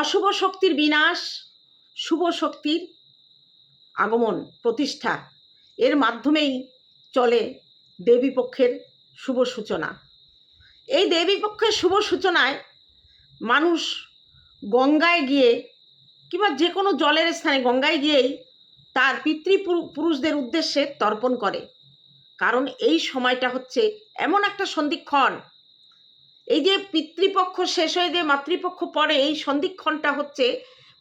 অশুভ শক্তির বিনাশ, শুভ শক্তির আগমন, প্রতিষ্ঠা। এর মাধ্যমেই চলে দেবীপক্ষের শুভ সূচনা। এই দেবীপক্ষের শুভ সূচনায় মানুষ গঙ্গায় গিয়ে কিংবা যে কোনো জলের স্থানে গঙ্গায় গিয়েই তার পিতৃপুরুষদের উদ্দেশ্যে তর্পণ করে। কারণ এই সময়টা হচ্ছে এমন একটা সন্ধিক্ষণ এই যে পিতৃপক্ষ শেষ হয়ে যে মাতৃপক্ষ পরে এই সন্ধিক্ষণটা হচ্ছে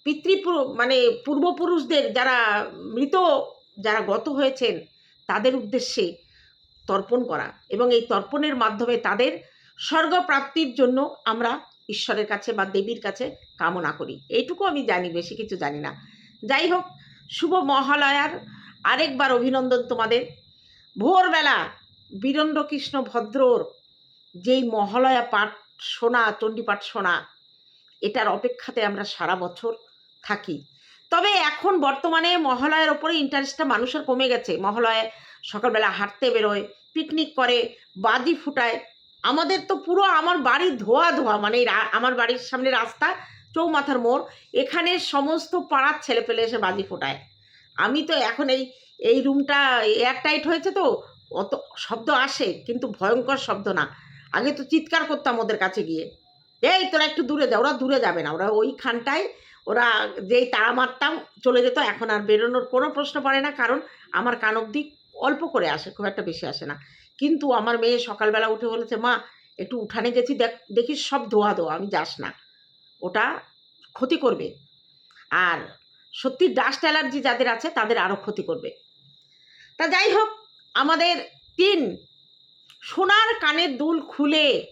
পিতৃপুর মানে পূর্বপুরুষদের যারা মৃত, যারা গত হয়েছেন, তাদের উদ্দেশ্যে তর্পণ করা এবং এই তর্পণের মাধ্যমে তাদের স্বর্গপ্রাপ্তির জন্য আমরা ঈশ্বরের কাছে বা দেবীর কাছে কামনা করি। এইটুকু আমি জানি, বেশি কিছু জানি না। যাই হোক, শুভ মহালয়ার আরেকবার অভিনন্দন তোমাদের। ভোরবেলা বীরেন্দ্রকৃষ্ণ ভদ্রর যেই মহালয়া পাঠ শোনা চণ্ডীপাঠ শোনা, এটার অপেক্ষাতে আমরা সারা বছর থাকি। তবে এখন বর্তমানে মহালয়ার ওপরে ইন্টারেস্টটা মানুষের কমে গেছে। মহালয়ায় সকালবেলা হাঁটতে বেরোয় পিকনিক করে, বাজি ফুটায়। আমাদের তো পুরো আমার বাড়ি ধোয়া ধোয়া মানে আমার বাড়ির সামনে রাস্তা, চৌমাথার মোড়, এখানে সমস্ত পাড়ার ছেলে পেলে এসে বাজি ফোটায়। আমি তো এখন এই এই রুমটা এয়ার টাইট হয়েছে তো, অত শব্দ আসে, কিন্তু ভয়ঙ্কর শব্দ না। আগে তো চিৎকার করতাম ওদের কাছে গিয়ে। এই তোরা একটু দূরে যা, ওরা দূরে যাবে না, ওরা ওইখানটায়, ওরা যেই তাড়া মারতাম, চলে যেত, এখন আর বেরোনোর কোনো প্রশ্ন পড়ে না, কারণ আমার কান অবধি অল্প করে আসে, খুব একটা বেশি আসে না। কিন্তু আমার মেয়ে সকালবেলা উঠে বলেছে, মা, একটু উঠানে গেছি, দেখ, দেখিস সব ধোয়া ধোয়া, আমি যাস না। ওটা ক্ষতি করবে। আর সত্যি ডাস্ট অ্যালার্জি যাদের আছে, তাদের আরও ক্ষতি করবে। তা যাই হোক, আমাদের তিন সোনার কানের দুল খুলে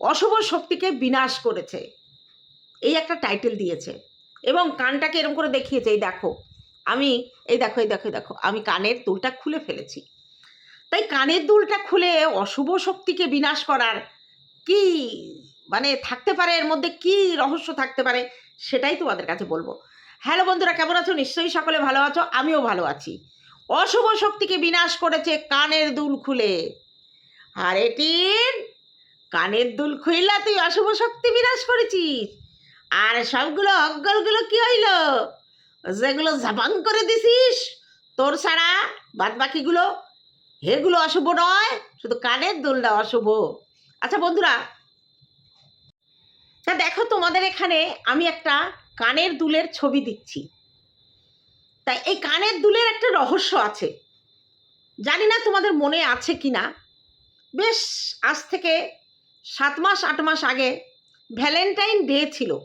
অশুভ শক্তিকে বিনাশ করেছে। এই একটা টাইটেল দিয়েছে এবং কানটাকে এরকম করে দেখিয়েছে, এই দেখো, আমি, এই দেখো এই দেখো দেখো, আমি কানের দুলটা খুলে ফেলেছি। তাই কানের দুলটা খুলে অশুভ শক্তিকে বিনাশ করার কি মানে থাকতে পারে, এর মধ্যে কি রহস্য থাকতে পারে, সেটাই তোমাদের কাছে বলব। হ্যালো বন্ধুরা, কেমন আছো? নিশ্চয়ই সকলে ভালো আছো, আমিও ভালো আছি। অশুভ শক্তিকে বিনাশ করেছে কানের দুল খুলে। আর এটির কানের দুল খুইলা তুই অশুভ শক্তি বিনাশ করেছিস। আর সবগুলো অজ্ঞলগুলো কি হইল? যেগুলো জাপান করে দিছিস, তোর ছাড়া বাদ বাকিগুলো হেগুলো অশুভ নয়, শুধু কানের দুলটা অশুভ। আচ্ছা বন্ধুরা, তা দেখো তোমাদের এখানে আমি একটা কানের দুলের ছবি দিচ্ছি। তাই এই কানের দুলের একটা রহস্য আছে। জানি না তোমাদের মনে আছে কি না। বেশ, আজ থেকে সাত মাস, আট মাস আগে ভ্যালেন্টাইন ডে ছিল।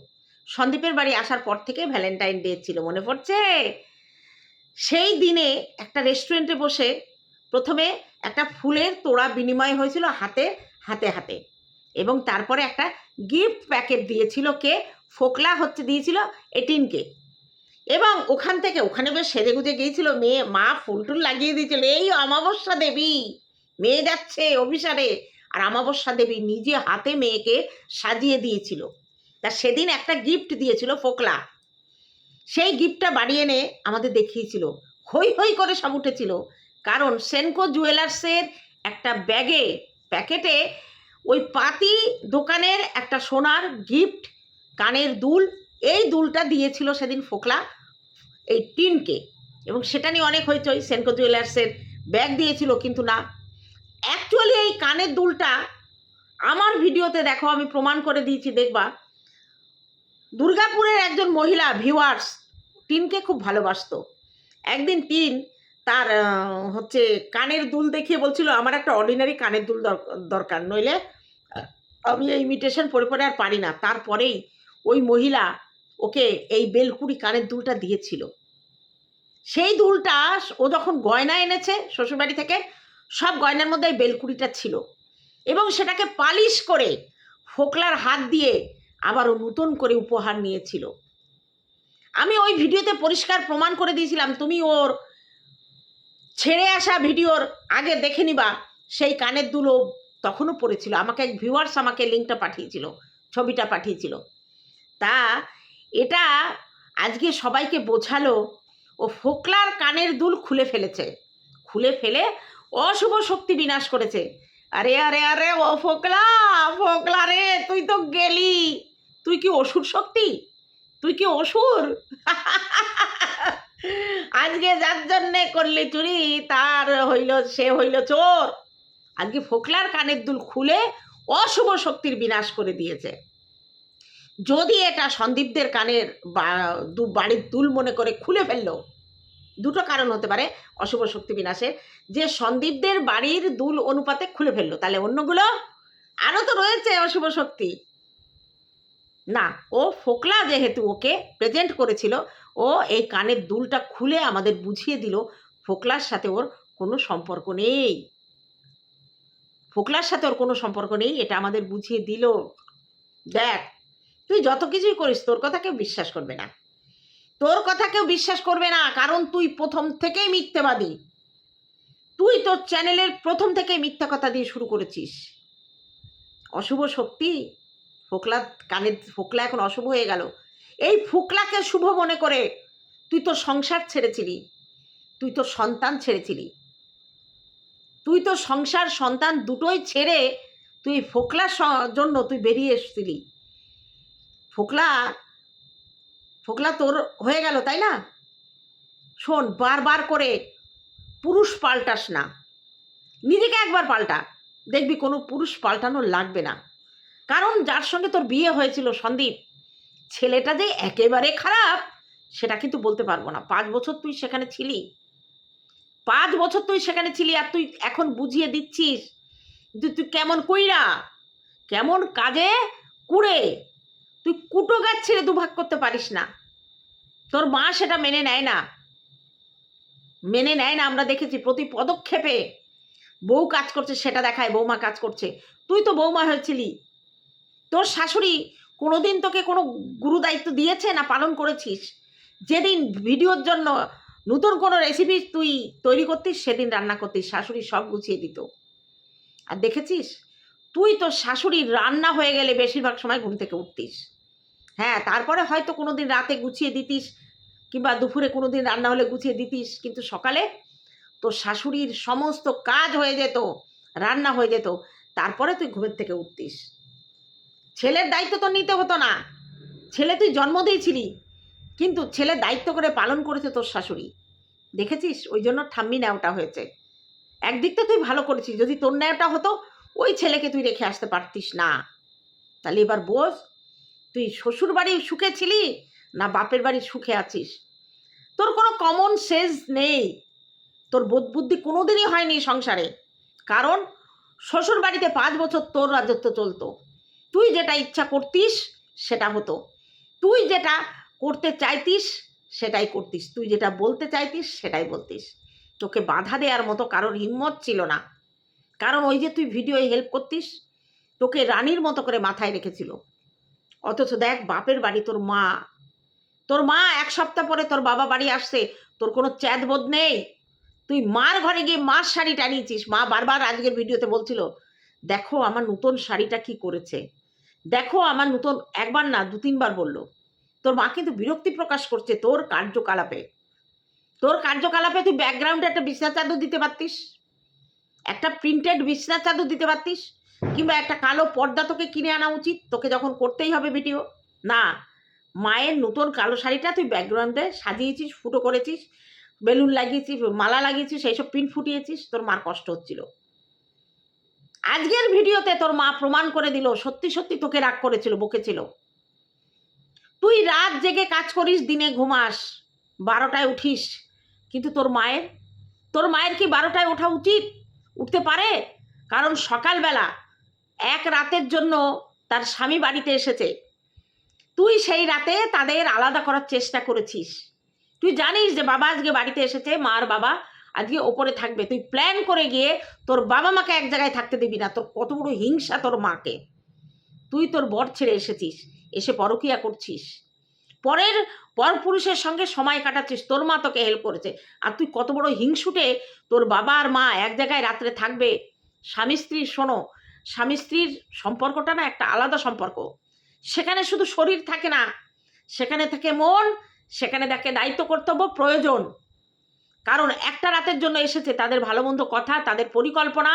সন্দীপের বাড়ি আসার পর থেকে ভ্যালেন্টাইন ডে ছিল, মনে পড়ছে? সেই দিনে একটা রেস্টুরেন্টে বসে প্রথমে একটা ফুলের তোড়া বিনিময় হয়েছিল হাতে হাতে হাতে। এবং তারপরে একটা গিফট প্যাকেট দিয়েছিল কে? ফোকলা হচ্ছে, দিয়েছিল এটিনকে। এবং ওখান থেকে, ওখানে বেশ সেজে গুজে গিয়েছিল, মেয়ে, মা ফুল টুল লাগিয়ে দিয়েছিল, এই অমাবস্যা দেবী, মেয়ে যাচ্ছে অভিসারে। আর অমাবস্যা দেবী নিজে হাতে মেয়েকে সাজিয়ে দিয়েছিল। তা সেদিন একটা গিফট দিয়েছিল ফোকলা। সেই গিফটটা বাড়ি এনে আমাদের দেখিয়েছিল। হই হই করে সব উঠেছিল। কারণ সেনকো জুয়েলার্সের একটা ব্যাগে, প্যাকেটে ওই পাতি দোকানের একটা সোনার গিফট কানের দুল, এই দুলটা দিয়েছিল সেদিন ফোকলা। এই টিনকে। এবং সেটা নিয়ে অনেক হইচই। সেনকো জুয়েলার্সের ব্যাগ দিয়েছিল, কিন্তু না। অ্যাকচুয়ালি এই কানের দুলটা আমার ভিডিওতে দেখো, আমি প্রমাণ করে দিয়েছি, দেখবা। দুর্গাপুরের একজন মহিলা ভিউয়ার্স টিনকে খুব ভালোবাসতো। একদিন টিন তার হচ্ছে কানের দুল দেখিয়ে বলছিল, আমার একটা অর্ডিনারি কানের দুল দর- দরকার, নইলে আমি এই ইমিটেশন পরে পরে আর পারি না। তারপরেই ওই মহিলা ওকে এই বেলকুড়ি কানের দুলটা দিয়েছিল। সেই দুলটা ও যখন গয়না এনেছে শ্বশুরবাড়ি থেকে, সব গয়নার মধ্যে বেলকুড়িটা ছিল। এবং সেটাকে পালিশ করে ফোকলার হাত দিয়ে আবারও নতুন করে উপহার নিয়েছিল। আমি ওই ভিডিওতে পরিষ্কার প্রমাণ করে দিয়েছিলাম, তুমি ওর ছেড়ে আসা ভিডিওর আগে দেখে নিবা, সেই কানের দুলো তখনও পড়েছিল। আমাকে এক ভিউয়ার্স আমাকে লিঙ্কটা পাঠিয়েছিল, ছবিটা পাঠিয়েছিল। তা এটা আজকে সবাইকে বোঝালো ও ফোকলার কানের দুল খুলে ফেলেছে। খুলে ফেলে অশুভ শক্তি বিনাশ করেছে। আরে আরে আরে, ও ফোকলা ফোকলা রে, তুই তো গেলি। তুই কি অসুর শক্তি? তুই কি অসুর? আজকে যার জন্যে করলি চুরি, তার হইল, সে হইল চোর। আজকে ফোকলার কানের দুল খুলে অশুভ শক্তির বিনাশ করে দিয়েছে। যদি এটা সন্দীপদের কানের বাড়ির দুল মনে করে খুলে ফেলল, দুটো কারণ হতে পারে, অশুভ শক্তি বিনাশের যে সন্দীপদের বাড়ির দুল অনুপাতে খুলে ফেলল, তাহলে অন্যগুলো আরও তো রয়েছে অশুভ শক্তি। না, ও ফোকলা যেহেতু ওকে প্রেজেন্ট করেছিল, ও এই কানের দুলটা খুলে আমাদের বুঝিয়ে দিল, ফোকলার সাথে ওর কোনো সম্পর্ক নেই। ফোকলার সাথে ওর কোনো সম্পর্ক নেই, এটা আমাদের বুঝিয়ে দিল। দেখ তুই যত কিছুই করিস, তোর কথা কেউ বিশ্বাস করবে না। তোর কথা কেউ বিশ্বাস করবে না, কারণ তুই প্রথম থেকেই মিথ্যেবাদী। তুই তোর চ্যানেলের প্রথম থেকে মিথ্যা কথা দিয়ে শুরু করেছিস। অশুভ শক্তি, ফোকলা কানে ফোকলা এখন অশুভ হয়ে গেল। এই ফোকলাকে শুভ মনে করে তুই তোর সংসার ছেড়েছিলি। তুই তোর সন্তান ছেড়েছিলি। তুই তো সংসার সন্তান দুটোই ছেড়ে তুই ফোকলার জন্য তুই বেরিয়ে এসেছিলি। ফোকলা ফোকলা তোর হয়ে গেল, তাই না? শোন, বারবার করে পুরুষ পাল্টাস না। নিজেকে একবার পাল্টা। দেখবি কোনো পুরুষ পাল্টানো লাগবে না। কারণ যার সঙ্গে তোর বিয়ে হয়েছিল, সন্দীপ, ছেলেটা যে একেবারে খারাপ, সেটা কিন্তু বলতে পারব না। পাঁচ বছর তুই সেখানে ছিলি। পাঁচ বছর তুই সেখানে ছিলি আর তুই এখন বুঝিয়ে দিচ্ছিস যে তুই কেমন কইরা, কেমন কাজে কুড়ে তুই কুটো গাছ ছেড়ে দুভাগ করতে পারিস না। তোর মা সেটা মেনে নেয় না। মেনে নেয় না, আমরা দেখেছি প্রতি পদক্ষেপে বউ কাজ করছে, সেটা দেখায় বৌমা কাজ করছে। তুই তো বৌমা হয়েছিলি। তোর শাশুড়ি কোনোদিন তোকে কোনো গুরু দায়িত্ব দিয়েছে না পালন করেছিস? যেদিন ভিডিওর জন্য নতুন কোনো রেসিপি তুই তৈরি করতিস, সেদিন রান্না করতিস। শাশুড়ি সব গুছিয়ে দিত। আর দেখেছিস? তুই তোর শাশুড়ির রান্না হয়ে গেলে বেশিরভাগ সময় ঘুম থেকে উঠতিস। হ্যাঁ তারপরে হয়তো কোনো দিন রাতে গুছিয়ে দিতিস কিংবা দুপুরে কোনো দিন রান্না হলে গুছিয়ে দিতিস, কিন্তু সকালে তোর শাশুড়ির সমস্ত কাজ হয়ে যেত, রান্না হয়ে যেত, তারপরে তুই ঘুমের থেকে উঠতিস। ছেলের দায়িত্ব তো নিতে হতো না। ছেলে তুই জন্ম দিয়েছিলি, কিন্তু ছেলে দায়িত্ব করে পালন করেছে তোর শাশুড়ি। দেখেছিস? ওই জন্য ঠাম্মি ন্যাওটা হয়েছে। একদিক তো তুই ভালো করেছিস, যদি তোর ন্যাওটা হতো, ওই ছেলেকে তুই রেখে আসতে পারতিস না। তাহলে এবার বোঝ তুই শ্বশুর বাড়ি সুখে ছিলি না বাপের বাড়ি সুখে আছিস? তোর কোনো কমন সেন্স নেই। তোর বোধ বুদ্ধি কোনোদিনই হয়নি সংসারে। কারণ শ্বশুর বাড়িতে পাঁচ বছর তোর রাজত্ব চলতো। তুই যেটা ইচ্ছা করতিস, সেটা হতো। তুই যেটা করতে চাইতিস, সেটাই করতিস। তুই যেটা বলতে চাইতিস, সেটাই বলতিস। তোকে বাধা দেওয়ার মতো কারোর হিম্মত ছিল না। কারণ ওই যে তুই ভিডিওয়ে হেল্প করতিস, তোকে রানীর মতো করে মাথায় রেখেছিল। অথচ দেখ, বাপের বাড়ি তোর মা। তোর মা এক সপ্তাহ পরে তোর বাবা বাড়ি আসছে, তোর কোনো চ্যাদ বোধ নেই? তুই মার ঘরে গিয়ে মার শাড়ি টানিয়েছিস। মা বারবার আজকের ভিডিওতে বলছিল, দেখো আমার নতুন শাড়িটা কি করেছে? দেখো আমার নতুন, একবার না, দু তিনবার বলল, তোর মা কিন্তু বিরক্তি প্রকাশ করছে তোর কার্যকলাপে। তোর কার্যকলাপে তুই ব্যাকগ্রাউন্ডে একটা বিছনা চাদর দিতে পারতিস? একটা প্রিন্টেড বিছনা চাদর দিতে পারতিস? কিংবা একটা কালো পর্দা তোকে কিনে আনা উচিত, তোকে যখন করতেই হবে ভিডিও না, মায়ের নতুন কালো শাড়িটা তুই ব্যাকগ্রাউন্ডে সাজিয়েছিস, ফুটো করেছিস, বেলুন লাগিয়েছিস, মালা লাগিয়েছিস, সেই সব পিন ফুটিয়েছিস, তোর মার কষ্ট হচ্ছিল। আজকের ভিডিওতে তোর মা প্রমাণ করে দিল, সত্যি সত্যি তোকে রাগ করেছিল, বকেছিল। তুই রাত জেগে কাজ করিস, দিনে ঘুমাস, বারোটায় উঠিস, কিন্তু তোর মায়ের তোর মায়ের কি বারোটায় ওঠা উচিত? উঠতে পারে? কারণ সকালবেলা এক রাতের জন্য তার স্বামী বাড়িতে এসেছে। তুই সেই রাতে তাদের আলাদা করার চেষ্টা করেছিস। তুই জানিস যে বাবা আজকে বাড়িতে এসেছে, মার বাবা আজকে ওপরে থাকবে। তুই প্ল্যান করে গিয়ে তোর বাবা মাকে এক জায়গায় থাকতে দিবি না। তোর কত বড় হিংসা তোর মাকে। তুই তোর বর ছেড়ে এসেছিস, এসে পরকিয়া করছিস। পরের পর পুরুষের সঙ্গে সময় কাটাচ্ছিস, তোর মা তোকে হেল্প করেছে। আর তুই কত বড় হিংসুটে তোর বাবা আর মা এক জায়গায় রাত্রে থাকবে। স্বামী স্ত্রী শোনো স্বামী স্ত্রীর সম্পর্কটা না একটা আলাদা সম্পর্ক। সেখানে শুধু শরীর থাকে না, সেখানে থাকে মন, সেখানে দেখে দায়িত্ব কর্তব্য, প্রয়োজন। কারণ একটা রাতের জন্য এসেছে, তাদের ভালো মন্দ কথা, তাদের পরিকল্পনা,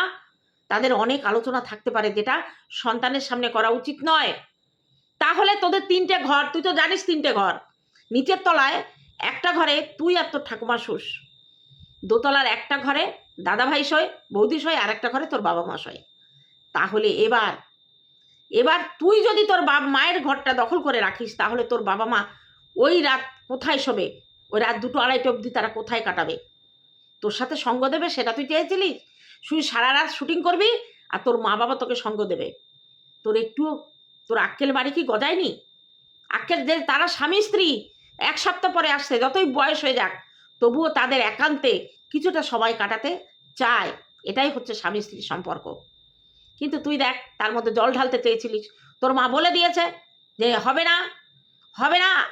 তাদের অনেক আলোচনা থাকতে পারে যেটা সন্তানের সামনে করা উচিত নয়। তাহলে তোদের তিনটে ঘর, তুই তো জানিস তিনটে ঘর। নিচের তলায় একটা ঘরে তুই আর তোর ঠাকুমা শুস। দোতলার একটা ঘরে দাদা ভাই শয়, বৌদি শয়, আর একটা ঘরে তোর বাবা মা শয়। তাহলে এবার এবার তুই যদি তোর বাপ মায়ের ঘরটা দখল করে রাখিস, তাহলে তোর বাবা মা ওই রাত কোথায় শোবে? ওই রাত দুটো আড়াইটে অবধি তারা কোথায় কাটাবে? তোর সাথে সঙ্গ দেবে, সেটা তুই চেয়েছিলিস শুধু সারা রাত শুটিং করবি আর তোর মা বাবা তোকে সঙ্গ দেবে। তোর একটু তোর আক্কেল বাড়ি কি গজায়নি? আক্কেল যে তারা স্বামী স্ত্রী, এক সপ্তাহ পরে আসছে, যতই বয়স হয়ে যাক, তবুও তাদের একান্তে কিছুটা সময় কাটাতে চায়। এটাই হচ্ছে স্বামী স্ত্রীর সম্পর্ক। কিন্তু তুই দেখ, তার মধ্যে জল ঢালতে চেয়েছিলিস। তোর মা বলে দিয়েছে যে, হবে না হবে না।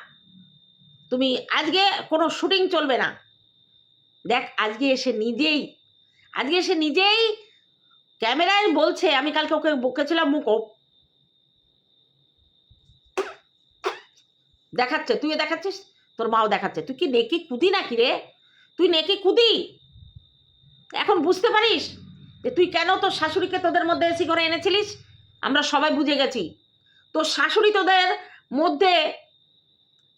তুমি আজকে কোনো শুটিং চলবে না। দেখ, আজকে এসে নিজেই, আজকে এসে নিজেই ক্যামেরায় বলছে, আমি কালকে ওকে বকেছিলাম মুখ দেখাচ্ছে, তুইও দেখাচ্ছিস? তোর মাও দেখাচ্ছে। তুই কি নেকি কুদি নাকি রে? তুই নেকি কুদি? এখন বুঝতে পারিস? যে তুই কেন তোর শাশুড়িকে তোদের মধ্যে এসি করে এনেছিলিস? আমরা সবাই বুঝে গেছি। তোর শাশুড়ি তোদের মধ্যে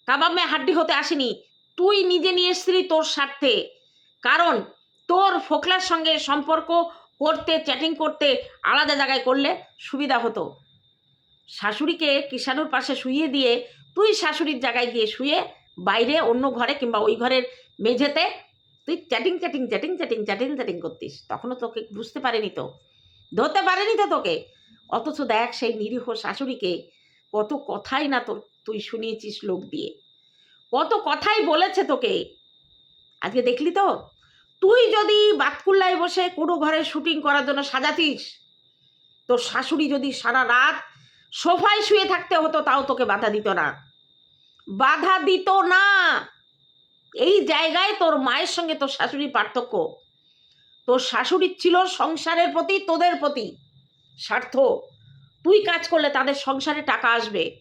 কাবামে হাড্ডি হতে আসেনি। তুই নিজে নিয়ে এসছিলি তোর স্বার্থে। কারণ তোর ফোকলার সঙ্গে সম্পর্ক করতে চ্যাটিং করতে আলাদা জায়গায় করলে সুবিধা হতো। শাশুড়িকে কিষাণুর পাশে শুইয়ে দিয়ে তুই শাশুড়ির জায়গায় গিয়ে শুয়ে বাইরে অন্য ঘরে কিংবা ওই ঘরের মেঝেতে তুই chatting chatting chatting chatting chatting chatting করতিস। তখনও তোকে বুঝতে পারেনি তো। ধরতে পারেনি তো তোকে। অথচ দেখ সেই নিরীহ শাশুড়িকে কত কথাই না তোর, তুই শুনিয়েছিস লোক দিয়ে। কত কথাই বলেছে তোকে। আজকে দেখলি তো? তুই যদি বাতকুল্লায় বসে কোনো ঘরে শুটিং করার জন্য সাজাতিস, তোর শাশুড়ি যদি সারা রাত সোফায় শুয়ে থাকতে হতো, তাও তোকে বাধা দিত না। বাধা দিত না। এই জায়গায় তোর মায়ের সঙ্গে তোর শাশুড়ির পার্থক্য। তোর শাশুড়ির ছিল সংসারের প্রতি, তোদের প্রতি স্বার্থ। তুই কাজ করলে তাদের সংসারে টাকা আসবে।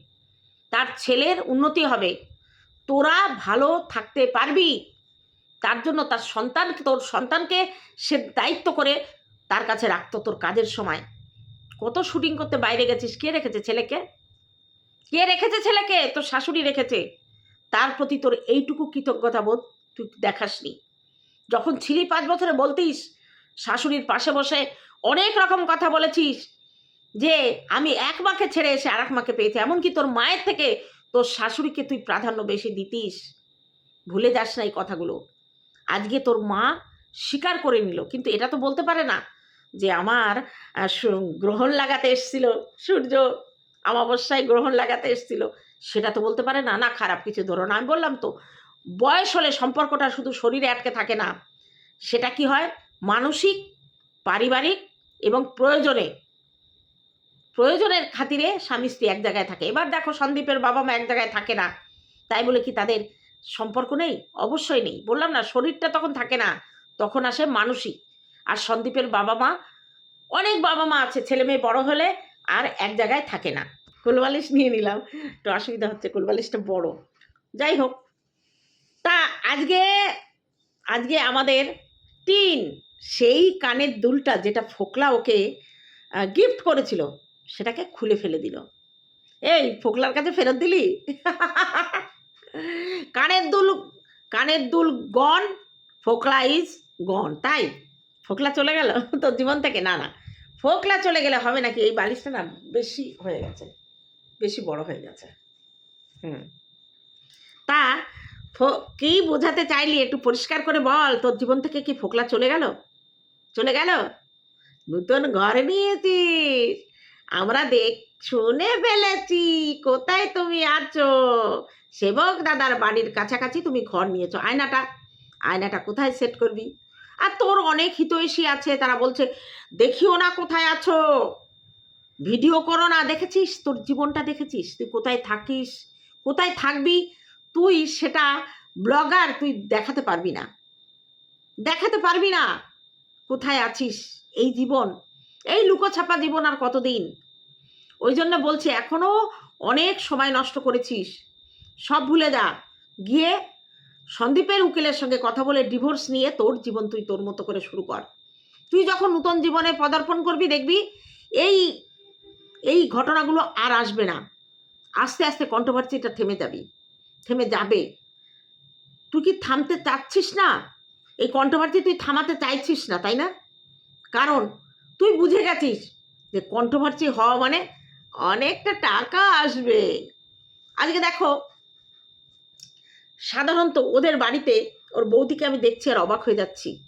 তার ছেলের উন্নতি হবে। তোরা ভালো থাকতে পারবি। তার জন্য তার সন্তান, তোর সন্তানকে সে দায়িত্ব করে তার কাছে রাখতো তোর কাজের সময়। কত শুটিং করতে বাইরে গেছিস? কে রেখেছে ছেলেকে? কে রেখেছে ছেলেকে? তোর শাশুড়ি রেখেছে। তার প্রতি তোর এইটুকু কৃতজ্ঞতা বোধ তুই দেখাসনি। যখন ছিলি পাঁচ বছরে বলতিস, শাশুড়ির পাশে বসে অনেক রকম কথা বলেছিস যে, আমি এক মাকে ছেড়ে এসে আর এক মাকে পেয়েছি, এমনকি তোর মায়ের থেকে তোর শাশুড়িকে তুই প্রাধান্য বেশি দিতিস। ভুলে যাস না এই কথাগুলো। আজকে তোর মা স্বীকার করে নিল, কিন্তু এটা তো বলতে পারে না যে, আমার গ্রহণ লাগাতে এসছিল সূর্য। অমাবস্যায় গ্রহণ লাগাতে এসছিল। সেটা তো বলতে পারে, না না, খারাপ কিছু ধরো না। আমি বললাম, তো বয়স হলে সম্পর্কটা শুধু শরীরে আটকে থাকে না, সেটা কি হয়? মানসিক, পারিবারিক এবং প্রয়োজনে, প্রয়োজনের খাতিরে স্বামী স্ত্রী এক জায়গায় থাকে। এবার দেখো সন্দীপের বাবা মা এক জায়গায় থাকে না, তাই বলে কি তাদের সম্পর্ক নেই? অবশ্যই নেই। বললাম, না, শরীরটা তখন থাকে না, তখন আসে মানসিক। আর সন্দীপের বাবা মা, অনেক বাবা মা আছে, ছেলে মেয়ে বড় হলে আর এক জায়গায় থাকে না। কোলবালিশ নিয়ে নিলাম। একটু অসুবিধা হচ্ছে, কোলবালিশটা বড়। যাই হোক, তা আজকে আজকে আমাদের টিন সেই কানের দুলটা যেটা ফোকলা ওকে গিফট করেছিল, সেটাকে খুলে ফেলে দিল। এই, ফোকলার কাছে ফেরত দিলি? কানের দুল কানের দুল গন ফোকলা ইজ গন তাই? ফোকলা চলে গেল? তোর জীবন থেকে? না না। ফোকলা চলে গেলে হবে নাকি? এই বালিশটা না বেশি হয়ে গেছে। বেশি বড় হয়ে গেছে। হুম। তা ফো- কি বোঝাতে চাইলি একটু পরিষ্কার করে বল? তোর জীবন থেকে কি ফোকলা চলে গেল? চলে গেল? নতুন ঘর নিয়েছিস। আমরা দেখ শুনে ফেলেছি। কোথায় তুমি আছো? সেবক দাদার বাড়ির কাছাকাছি তুমি ঘর নিয়েছো। আয়নাটা আয়নাটা কোথায় সেট করবি? আর তোর অনেক হিতৈষী আছে। তারা বলছে দেখিও না কোথায় আছো। ভিডিও করো না, দেখেছিস? তোর জীবনটা দেখেছিস? তুই কোথায় থাকিস? কোথায় থাকবি? তুই সেটা ব্লগার, তুই দেখাতে পারবি না। দেখাতে পারবি না। কোথায় আছিস? এই জীবন। এই লুকোছাপা জীবন আর কতদিন? ওই জন্য বলছি এখনও অনেক সময় নষ্ট করেছিস। সব ভুলে যা। গিয়ে সন্দীপের উকিলের সঙ্গে কথা বলে ডিভোর্স নিয়ে তোর জীবন তুই তোর মতো করে শুরু কর। তুই যখন নূতন জীবনে পদার্পণ করবি, দেখবি এই এই ঘটনাগুলো আর আসবে না। আস্তে আস্তে কন্ট্রোভার্সিটা থেমে যাবি। থেমে যাবে। তুই কি থামতে চাচ্ছিস না? এই কন্ট্রোভার্সি তুই থামাতে চাইছিস না, তাই না? কারণ তুই বুঝে গেছিস যে কন্ট্রোভার্সি হওয়া মানে অনেকটা টাকা আসবে। আজকে দেখো, সাধারণত ওদের বাড়িতে ওর বৌদিকে আমি দেখছি আর অবাক হয়ে যাচ্ছি।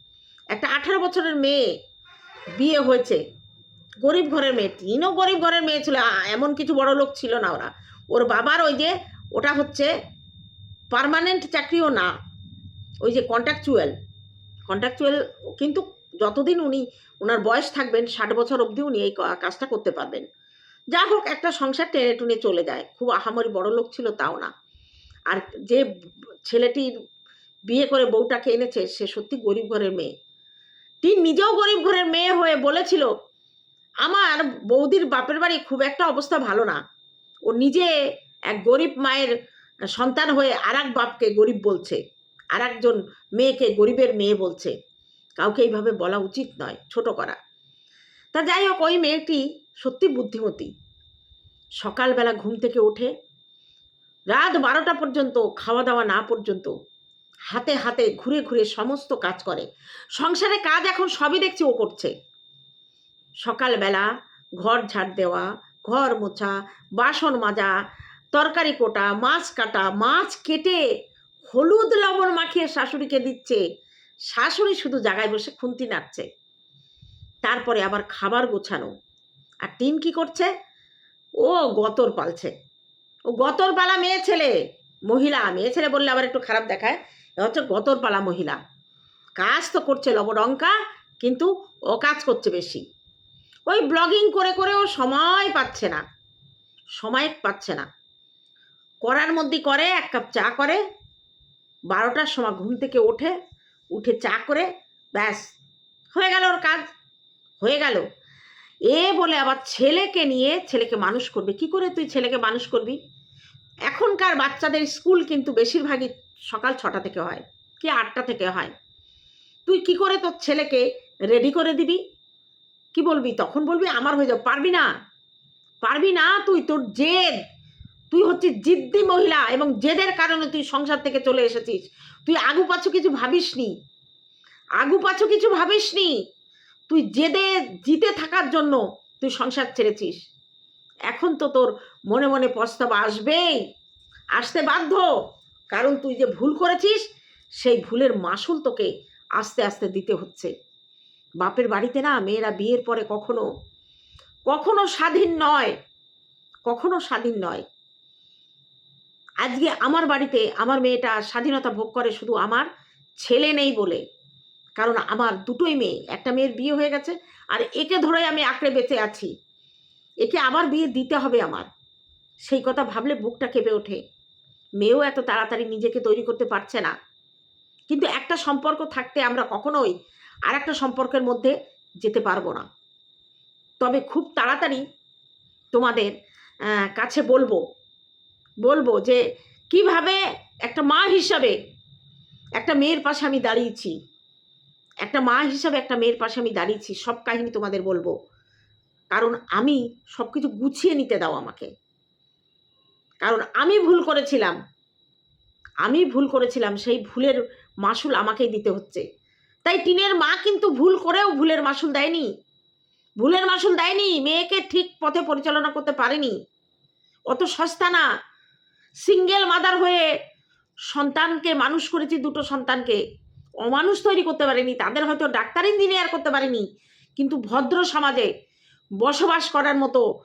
একটা আঠারো বছরের মেয়ে বিয়ে হয়েছে। গরিব ঘরের মেয়ে তিনও গরিব ঘরের মেয়ে ছিল এমন কিছু বড় লোক ছিল না ওরা। ওর বাবার ওই যে, ওটা হচ্ছে পার্মানেন্ট চাকরিও না, ওই যে কন্ট্রাকচুয়াল কন্ট্রাকচুয়াল কিন্তু যতদিন উনি, ওনার বয়স থাকবেন, ষাট বছর অবধি উনি এই কাজটা করতে পারবেন। যা হোক, একটা সংসার টেনে টুনে চলে যায়, খুব আহামরি বড় লোক ছিল তাও না। আর যে ছেলেটির বিয়ে করে বউটাকে এনেছে, সে সত্যি গরিব ঘরের মেয়ে। তিনি নিজেও গরিব ঘরের মেয়ে হয়ে বলেছিল আমার বৌদির বাপের বাড়ি খুব একটা অবস্থা ভালো না। ও নিজে এক গরিব মায়ের সন্তান হয়ে আর এক বাপকে গরিব বলছে আর একজন মেয়েকে গরিবের মেয়ে বলছে। কাউকে এইভাবে বলা উচিত নয়, ছোট করা। তা যাই হোক, ওই মেয়েটি সত্যি বুদ্ধিমতী। সকালবেলা ঘুম থেকে ওঠে রাত বারোটা পর্যন্ত খাওয়া দাওয়া না পর্যন্ত হাতে হাতে ঘুরে ঘুরে সমস্ত কাজ করে। সংসারে কাজ এখন সবই দেখছি ও করছে। সকালবেলা ঘর ঝাড় দেওয়া, ঘর মোছা, বাসন মাজা, তরকারি কোটা, মাছ কাটা, মাছ কেটে হলুদ লবণ মাখিয়ে শাশুড়িকে দিচ্ছে। শাশুড়ি শুধু জায়গায় বসে খুন্তি নাড়ছে। তারপরে আবার খাবার গোছানো। আর টিন কি করছে? ও গতর পালছে। ও গতর পালা মেয়ে ছেলে। মহিলা। মেয়ে ছেলে বললে আবার একটু খারাপ দেখায়। এ হচ্ছে গতর পালা মহিলা। কাজ তো করছে লবডঙ্কা কিন্তু ও কাজ করছে বেশি। ওই ব্লগিং করে করে ও সময় পাচ্ছে না। সময় পাচ্ছে না। করার মধ্যে করে, এক কাপ চা করে, বারোটার সময় ঘুম থেকে ওঠে উঠে চা করে, ব্যাস, হয়ে গেল ওর কাজ, হয়ে গেল। এ বলে আবার ছেলেকে নিয়ে, ছেলেকে মানুষ করবে, কি করে তুই ছেলেকে মানুষ করবি? এখনকার বাচ্চাদের স্কুল কিন্তু বেশিরভাগই সকাল ছটা থেকে হয়, কি আটটা থেকে হয়। তুই কি করে তোর ছেলেকে রেডি করে দিবি? কি বলবি? তখন বলবি আমার হয়ে যাও পারবি না? পারবি না তুই? তোর জেদ। তুই হচ্ছে জিদ্দি মহিলা এবং জেদের কারণে তুই সংসার থেকে চলে এসেছিস। তুই আগু পাছু কিছু ভাবিসনি? আগু পাছু কিছু ভাবিসনি? তুই জেদে জিতে থাকার জন্য তুই সংসার ছেড়েছিস। এখন তো তোর মনে মনে প্রস্তাব আসবেই। আসতে বাধ্য। কারণ তুই যে ভুল করেছিস, সেই ভুলের মাসুল তোকে আস্তে আস্তে দিতে হচ্ছে। বাপের বাড়িতে না মেয়েরা বিয়ের পরে কখনো কখনো স্বাধীন নয়, কখনো স্বাধীন নয়। আজকে আমার বাড়িতে আমার মেয়েটা স্বাধীনতা ভোগ করে শুধু আমার ছেলে নেই বলে, কারণ আমার দুটোই মেয়ে, একটা মেয়ের বিয়ে হয়ে গেছে আর একে ধরে আমি আঁকড়ে বেঁচে আছি। একে আবার বিয়ে দিতে হবে আমার। সেই কথা ভাবলে বুকটা কেঁপে ওঠে। মেয়েও এত তাড়াতাড়ি নিজেকে তৈরি করতে পারছে না। কিন্তু একটা সম্পর্ক থাকতে আমরা কখনোই আর একটা সম্পর্কের মধ্যে যেতে পারব না। তবে খুব তাড়াতাড়ি তোমাদের কাছে বলব বলব যে কীভাবে একটা মা হিসাবে একটা মেয়ের পাশে আমি দাঁড়িয়েছি, একটা মা হিসাবে একটা মেয়ের পাশে আমি দাঁড়িয়েছি, সব কাহিনী তোমাদের বলব। কারণ আমি সব কিছু গুছিয়ে নিতে দাও আমাকে। কারণ আমি ভুল করেছিলাম, আমি ভুল করেছিলাম, সেই ভুলের মাসুল আমাকেই দিতে হচ্ছে। তাই টিনের মা কিন্তু ভুল করেও ভুলের মাসুল দেয়নি। ভুলের মাসুল দেয়নি, মেয়েকে ঠিক পথে পরিচালনা করতে পারেনি। অত সস্তা না। সিঙ্গেল মাদার হয়ে সন্তানকে মানুষ করেছি দুটো সন্তানকে। অমানুষ তৈরি করতে পারেনি, তাদের হয়তো ডাক্তার, ইঞ্জিনিয়ার করতে পারেনি। কিন্তু ভদ্র সমাজে বসবাস করার মতো,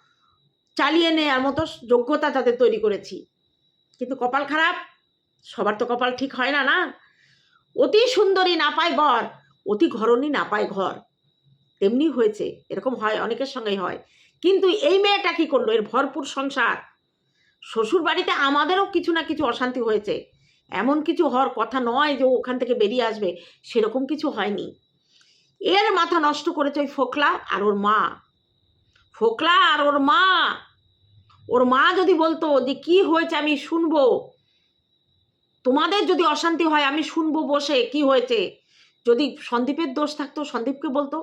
চালিয়ে নেওয়ার মতো যোগ্যতা তাদের তৈরি করেছি। কিন্তু কপাল খারাপ, সবার তো কপাল ঠিক হয় না না? অতি সুন্দরী না পায় ঘর অতি ঘরণী না পায় ঘর। তেমনি হয়েছে, এরকম হয়, অনেকের সঙ্গেই হয়। কিন্তু এই মেয়েটা কি করল? এর ভরপুর সংসার। শ্বশুর বাড়িতে আমাদেরও কিছু না কিছু অশান্তি হয়েছে। এমন কিছু হওয়ার কথা নয় যে ওখান থেকে বেরিয়ে আসবে, সেরকম কিছু হয়নি। এর মাথা নষ্ট করেছে ওই ফোকলা আর ওর মা। ফোকলা আর ওর মা। ওর মা যদি বলতো যে, কি হয়েছে আমি শুনব? তোমাদের যদি অশান্তি হয়, আমি শুনব বসে কি হয়েছে। যদি সন্দীপের দোষ থাকতো, সন্দীপকে বলতো।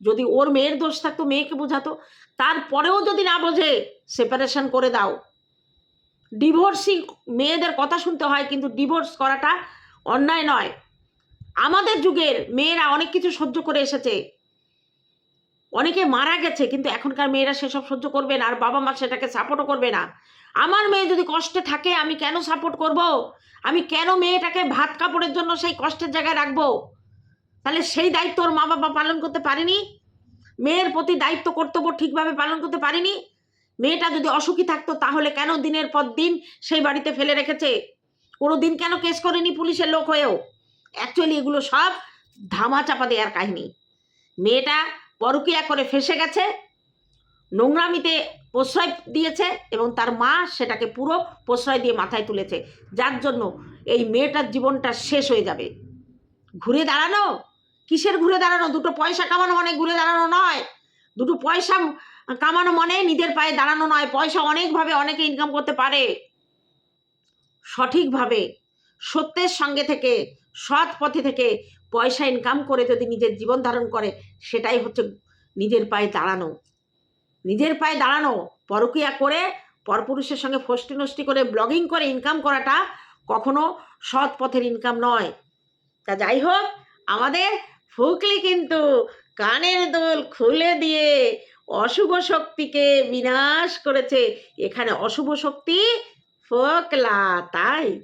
যদি ওর মেয়ের দোষ থাকতো, মেয়েকে বোঝাতো। তারপরেও যদি না বোঝে সেপারেশন করে দাও। ডিভোর্সই মেয়েদের কথা শুনতে হয়, কিন্তু ডিভোর্স করাটা অন্যায় নয়। আমাদের যুগের মেয়েরা অনেক কিছু সহ্য করে এসেছে। অনেকে মারা গেছে, কিন্তু এখনকার মেয়েরা সেসব সহ্য করবে না, আর বাবা মা সেটাকে সাপোর্টও করবে না। আমার মেয়ে যদি কষ্টে থাকে, আমি কেন সাপোর্ট করব? আমি কেন মেয়েটাকে ভাত কাপড়ের জন্য সেই কষ্টের জায়গায় রাখব? তাহলে সেই দায়িত্ব ওর মা বাবা পালন করতে পারেনি? মেয়ের প্রতি দায়িত্ব কর্তব্য ঠিকভাবে পালন করতে পারেনি? মেয়েটা যদি অসুখী থাকতো, তাহলে কেন দিনের পর দিন সেই বাড়িতে ফেলে রেখেছে? কোনো দিন কেন কেস করেনি পুলিশের লোক হয়েও? অ্যাকচুয়ালি এগুলো সব ধামা চাপা দেওয়ার কাহিনী। মেয়েটা পরকিয়া করে ফেসে গেছে নোংরামিতে প্রশ্রয় দিয়েছে এবং তার মা সেটাকে পুরো প্রশ্রয় দিয়ে মাথায় তুলেছে। যার জন্য এই মেয়েটার জীবনটা শেষ হয়ে যাবে। ঘুরে দাঁড়ানো? কিসের ঘুরে দাঁড়ানো? দুটো পয়সা কামানো মানে ঘুরে দাঁড়ানো নয়। দুটো পয়সা কামানো মানে নিজের পায়ে দাঁড়ানো নয়। পয়সা অনেকভাবে অনেকে ইনকাম করতে পারে। সঠিকভাবে, সত্যের সঙ্গে থেকে, সৎ পথে থেকে পয়সা ইনকাম করে যদি নিজের জীবন ধারণ করে, সেটাই হচ্ছে নিজের পায়ে দাঁড়ানো। নিজের পায়ে দাঁড়ানো, পরকিয়া করে, পরপুরুষের সঙ্গে ফষ্টি নষ্টি করে ব্লগিং করে ইনকাম করাটা কখনো সৎ পথের ইনকাম নয়। তা যাই হোক, আমাদের ফুকলি কিন্তু কানের দোল খুলে দিয়ে অশুভ শক্তিকে বিনাশ করেছে। এখানে অশুভ শক্তি ফোকলা, তাই?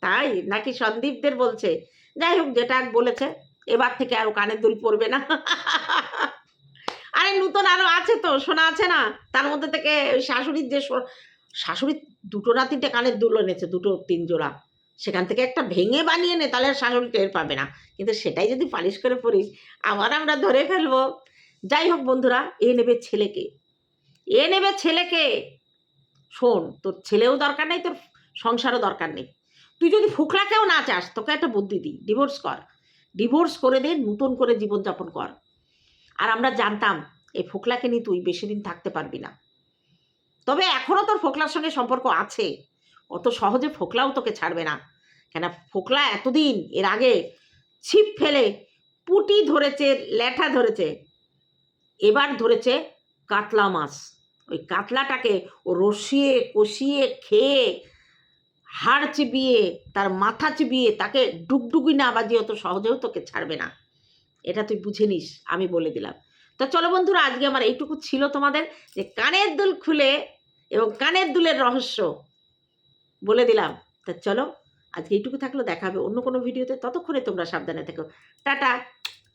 তাই? নাকি সন্দীপদের বলছে? যাই হোক, যেটা বলেছে, এবার থেকে আরও কানের দুল পড়বে না। আরে নূতন আরও আছে তো শোনা আছে না? তার মধ্যে থেকে শাশুড়ির যে শাশুড়ি দুটো না তিনটে কানের দুল এনেছে, দুটো তিন জোড়া। সেখান থেকে একটা ভেঙে বানিয়ে নে, তাহলে শাশুড়ি টের পাবে না। কিন্তু সেটাই যদি পালিশ করে পড়িস আবার আমরা ধরে ফেলব। যাই হোক বন্ধুরা, এ নেবে ছেলেকে। এ নেবে ছেলেকে। শোন, তোর ছেলেও দরকার নেই, তোর সংসারও দরকার নেই। তুই যদি ফুকলাকেও না চাস, তোকে একটা বুদ্ধি দিই, ডিভোর্স কর। ডিভোর্স করে দে, নতুন করে জীবনযাপন কর। আর আমরা জানতাম এই ফোকলাকে নিয়ে তুই বেশি দিন থাকতে পারবি না। তবে এখনও তোর ফোকলার সঙ্গে সম্পর্ক আছে। অত সহজে ফোকলাও তোকে ছাড়বে না। কেন ফোকলা এতদিন এর আগে ছিপ ফেলে, পুটি ধরেছে, ল্যাঠা ধরেছে, এবার ধরেছে কাতলা মাছ। ওই কাতলাটাকে ও রসিয়ে, কষিয়ে, খেয়ে, হাড় চিবিয়ে, তার মাথা চিবিয়ে, তাকে ডুগডুগি না বাজিয়ে অত সহজেও তোকে ছাড়বে না। এটা তুই বুঝে নিস, আমি বলে দিলাম। তা চলো বন্ধুরা, আজকে আমার এইটুকু ছিল তোমাদের যে কানের দুল খুলে এবং কানের দুলের রহস্য বলে দিলাম। তা চলো, আজকে এইটুকু থাকল দেখাবে অন্য কোনো ভিডিওতে। ততক্ষণে তোমরা সাবধানে থেকো। টাটা,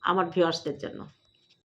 আমার ভিউয়ার্সদের জন্য।